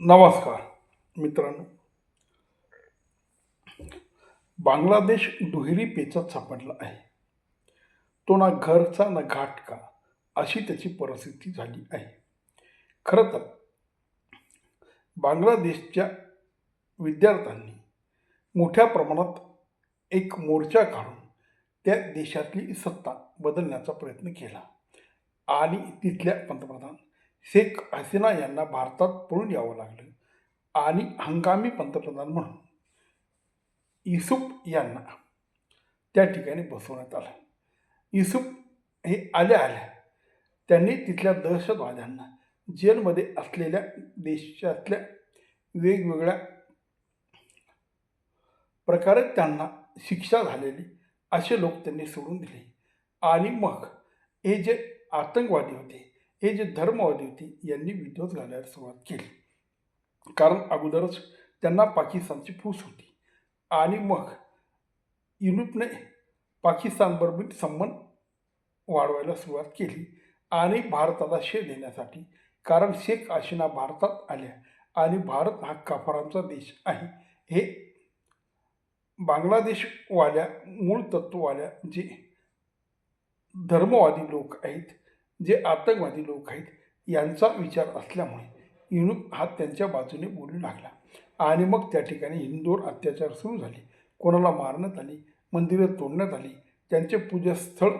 नमस्कार मित्रांनो. बांगलादेश दुहेरी पेचात सापडला आहे. तो ना घरचा ना घाटका अशी त्याची परिस्थिती झाली आहे. खरं तर बांगलादेशच्या विद्यार्थ्यांनी मोठ्या प्रमाणात एक मोर्चा काढून त्या देशातली सत्ता बदलण्याचा प्रयत्न केला. आणि तिथल्या पंतप्रधान शेख हसीना यांना भारतात पळून यावं लागलं आणि हंगामी पंतप्रधान म्हणून. युसुफ यांना त्या ठिकाणी बसवण्यात आलं. युसुफ हे आल्या आल्या त्यांनी तिथल्या दहशतवाद्यांना जेलमध्ये असलेल्या देशातल्या वेगवेगळ्या प्रकारे त्यांना शिक्षा झालेली असे लोक त्यांनी सोडून दिले. आणि मग हे जे आतंकवादी होते हे जे धर्मवादी होते यांनी विध्वंस घालायला सुरुवात केली. कारण अगोदरच त्यांना पाकिस्तानची फूस होती. आणि मग युनिपने पाकिस्तानबरोबर संबंध वाढवायला सुरुवात केली आणि भारताला शे देण्यासाठी कारण शेख आशिना भारतात आल्या आणि भारत हा काफरांचा देश आहे. हे बांगलादेशवाल्या मूळ तत्ववाल्या जे धर्मवादी लोक आहेत जे आतंकवादी लोक आहेत यांचा विचार असल्यामुळे युनुप हा त्यांच्या बाजूने बोलू लागला. आणि मग त्या ठिकाणी हिंदूवर अत्याचार सुरू झाले. कोणाला मारण्यात आली मंदिरं तोडण्यात आली त्यांचे पूजास्थळ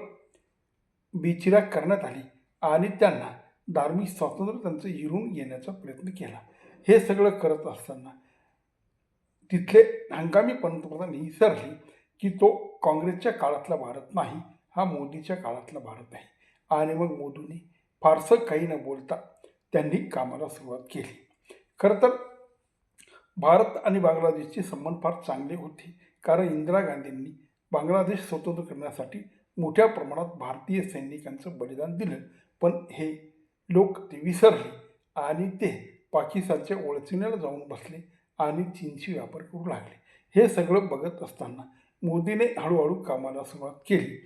बेचिराग करण्यात आली आणि त्यांना धार्मिक स्वातंत्र्य त्यांचं हिरून घेण्याचा प्रयत्न केला. हे सगळं करत असताना तिथले हंगामी पंतप्रधान ही विसरले की तो काँग्रेसच्या काळातला भारत नाही हा मोदीच्या काळातला भारत आहे. आणि मग मोदीने फारसं काही न बोलता त्यांनी कामाला सुरुवात केली. खरं तर भारत आणि बांगलादेशचे संबंध फार चांगले होते कारण इंदिरा गांधींनी बांगलादेश स्वतंत्र करण्यासाठी मोठ्या प्रमाणात भारतीय सैनिकांचं बलिदान दिलं. पण हे लोक ते विसरले आणि ते पाकिस्तानच्या ओळखीण्याला जाऊन बसले आणि चीनशी व्यापार करू लागले. हे सगळं बघत असताना मोदीने हळूहळू कामाला सुरुवात केली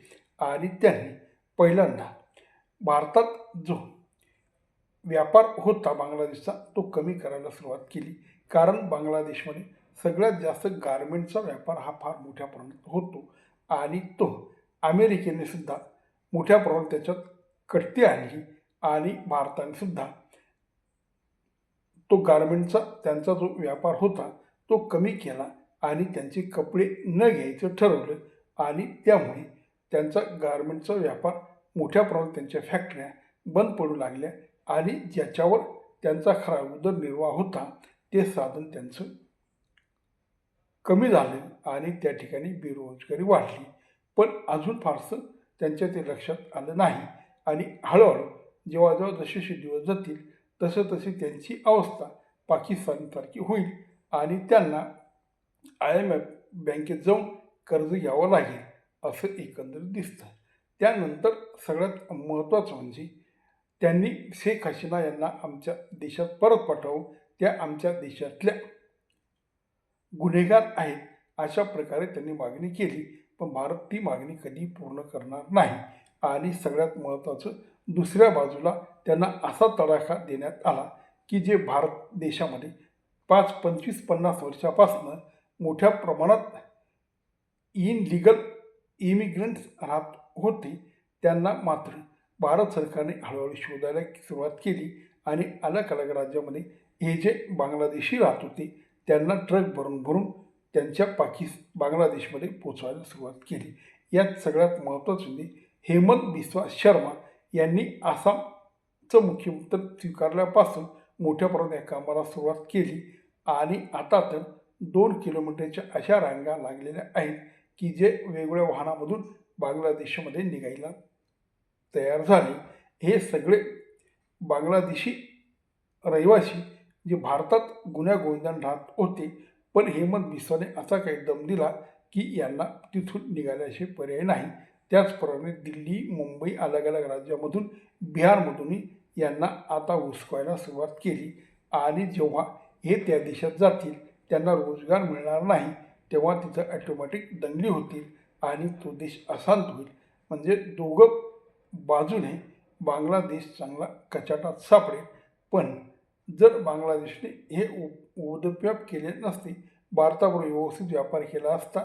आणि त्यांनी पहिल्यांदा भारतात जो व्यापार होता बांगलादेशचा तो कमी करायला सुरुवात केली. कारण बांगलादेशमध्ये सगळ्यात जास्त गारमेंटचा व्यापार हा फार मोठ्या प्रमाणात होतो. आणि तो अमेरिकेने सुद्धा मोठ्या प्रमाणात त्याच्यात कटती आणली आणि भारताने सुद्धा तो गारमेंटचा त्यांचा जो व्यापार होता तो कमी केला आणि त्यांचे कपडे न घ्यायचं ठरवलं. आणि त्यामुळे त्यांचा गारमेंटचा व्यापार मोठ्या प्रमाणात त्यांच्या फॅक्टऱ्या बंद पडू लागल्या आणि ज्याच्यावर त्यांचा खरा उदरनिर्वाह होता ते साधन त्यांचं कमी झालं आणि त्या ठिकाणी बेरोजगारी वाढली. पण अजून फारसं त्यांच्या ते लक्षात आलं नाही आणि हळूहळू जेव्हा जेव्हा जसे जसे दिवस जातील तसं तशी त्यांची अवस्था पाकिस्तानसारखी होईल आणि त्यांना आय एम एफ बँकेत जाऊन कर्ज घ्यावं लागेल असं एकंदरीत दिसतं. त्यानंतर सगळ्यात महत्त्वाचं म्हणजे त्यांनी शेख हसीना यांना आमच्या देशात परत पाठवून त्या आमच्या देशातल्या गुन्हेगार आहेत अशा प्रकारे त्यांनी मागणी केली. पण भारत ती मागणी कधी पूर्ण करणार नाही. आणि सगळ्यात महत्त्वाचं दुसऱ्या बाजूला त्यांना असा तडाखा देण्यात आला की जे भारत देशामध्ये पाच पंचवीस पन्नास वर्षापासून मोठ्या प्रमाणात इन लिगल इमिग्रंट्स राहत होते त्यांना मात्र भारत सरकारने हळूहळू शोधायला सुरुवात केली आणि अलग अलग राज्यामध्ये हे जे बांगलादेशी राहत होते त्यांना ट्रक भरून भरून त्यांच्या पाकिस् बांगलादेशमध्ये पोचवायला सुरुवात केली. यात सगळ्यात महत्त्वाचं म्हणजे हेमंत बिस्वा शर्मा यांनी आसामचं मुख्यमंत्री स्वीकारल्यापासून मोठ्या प्रमाणात या कामाला सुरुवात केली आणि आता तर दोन किलोमीटरच्या अशा रांगा लागलेल्या आहेत की जे वेगवेगळ्या वाहनामधून बांगलादेशमध्ये निघायला तयार झाले. हे सगळे बांगलादेशी रहिवासी जे भारतात गुन्ह्या गोविंदान राहत होते पण हेमंत बिस्वाने असा काही दम दिला की यांना तिथून निघाल्याचे पर्याय नाही. त्याचप्रमाणे दिल्ली मुंबई अलग अलग राज्यामधून बिहारमधूनही यांना आता हुसकायला सुरुवात केली. आणि जेव्हा हे त्या देशात जातील त्यांना रोजगार मिळणार नाही तेव्हा तिथं ॲटोमॅटिक दंगली होतील. आणि तो देश अशांत होईल. म्हणजे दोघं बाजूने बांगलादेश चांगला कचाटात सापडेल. पण जर बांगलादेशने हे उ उदप्याप केले नसते भारताबरोबर व्यवस्थित व्यापार केला असता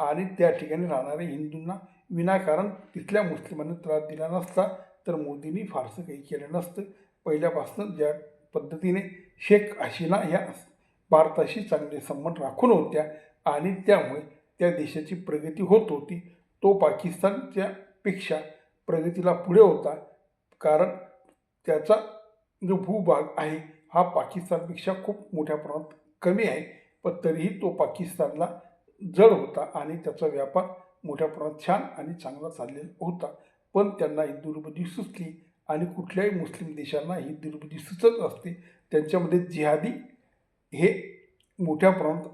आणि त्या ठिकाणी राहणाऱ्या हिंदूंना विनाकारण तिथल्या मुस्लिमांना त्रास दिला नसता तर मोदींनी फारसं काही केलं नसतं. पहिल्यापासून ज्या पद्धतीने शेख हसीना ह्या भारताशी चांगले संबंध राखून होत्या आणि त्यामुळे त्या देशाची प्रगती होत होती तो पाकिस्तानच्या पेक्षा प्रगतीला पुढे होता. कारण त्याचा जो भूभाग आहे हा पाकिस्तानपेक्षा खूप मोठ्या प्रमाणात कमी आहे. पण तरीही तो पाकिस्तानला जड होता आणि त्याचा व्यापार मोठ्या प्रमाणात छान आणि चांगला चाललेला होता. पण त्यांना ही दुर्बुद्धी सुचली आणि कुठल्याही मुस्लिम देशांना ही दुर्बुद्धी सुचत असते त्यांच्यामध्ये जिहादी हे मोठ्या प्रमाणात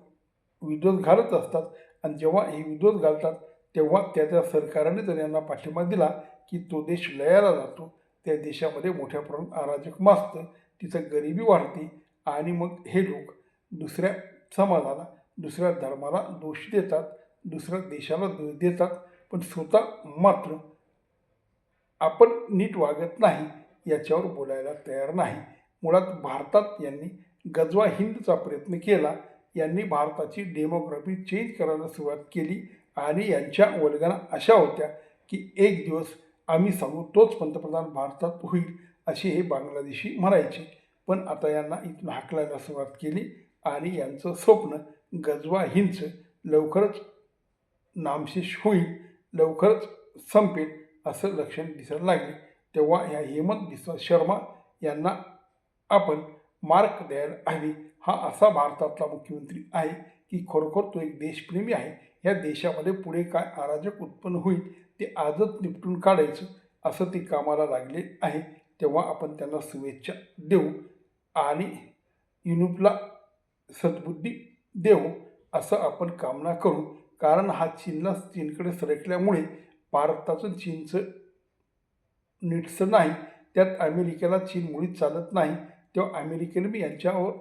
विद्रोध घालत असतात. आणि जेव्हा हे विद्रोध घालतात तेव्हा त्या त्या सरकारने जर यांना पाठिंबा दिला की तो देश लयाला जातो. त्या देशामध्ये मोठ्या प्रमाणात अराजक माजतं तिथं गरिबी वाढते आणि मग हे लोक दुसऱ्या समाजाला दुसऱ्या धर्माला दोष देतात दुसऱ्या देशाला दोष देतात. पण स्वतः मात्र आपण नीट वागत नाही याच्यावर बोलायला तयार नाही. मुळात भारतात यांनी गजवा हिंदचा प्रयत्न केला. यांनी भारताची डेमोग्राफी चेंज करायला सुरुवात केली आणि यांच्या वल्गना अशा होत्या की एक दिवस आम्ही सांगू तोच पंतप्रधान भारतात होईल असे हे बांगलादेशी म्हणायचे. पण आता यांना इथून हाकलायला सुरुवात केली आणि यांचं स्वप्न गजवा हिंच लवकरच नामशेष होईल लवकरच संपेल असं लक्षण दिसायला लागले. तेव्हा ह्या हेमंत बिस्वा शर्मा यांना आपण मार्क द्यायला हवी हा असा भारतातला मुख्यमंत्री आहे की खरोखर तो एक देशप्रेमी आहे. या देशामध्ये पुढे काय अराजक उत्पन्न होईल ते आजच निपटून काढायचं असं ते कामाला लागले आहे. तेव्हा आपण त्यांना शुभेच्छा देऊ आणि युनुपला सद्बुद्धी देऊ असं आपण कामना करू. कारण हा चीनला चीनकडे सरकल्यामुळे भारताचं चीनचं नीटसं नाही. त्यात अमेरिकेला चीन मुळीच चालत नाही. तेव्हा अमेरिकेने बी यांच्यावर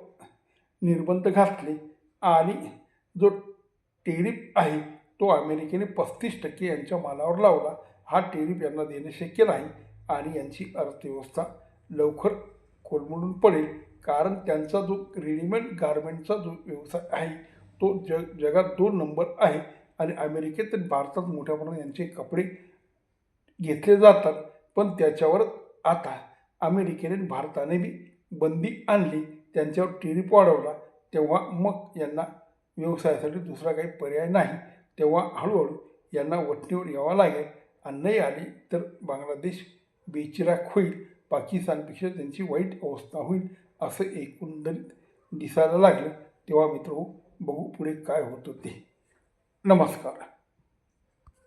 निर्बंध घातले आणि जो टेरिप आहे तो अमेरिकेने पस्तीस टक्के यांच्या मालावर लावला. हा टेरिप यांना देणे शक्य नाही आणि यांची अर्थव्यवस्था लवकर कोलमडून पडेल कारण त्यांचा जो रेडीमेड गारमेंटचा जो व्यवसाय आहे तो जग जगात दोन नंबर आहे आणि अमेरिकेत आणि भारतात मोठ्या प्रमाणात यांचे कपडे घेतले जातात. पण त्याच्यावर आता अमेरिकेने भारताने बी बंदी आणली. त्यांच्यावर टिरीप वाढवला तेव्हा मग यांना व्यवसायासाठी दुसरा काही पर्याय नाही. तेव्हा हळूहळू यांना वटणीवर यावं लागेल. आणि नाही आली तर बांगलादेश बेचिराख होईल. पाकिस्तानपेक्षा त्यांची वाईट अवस्था होईल असं एकंदरीत दिसायला लागलं. तेव्हा मित्र बघू पुढे काय होतं ते. नमस्कार.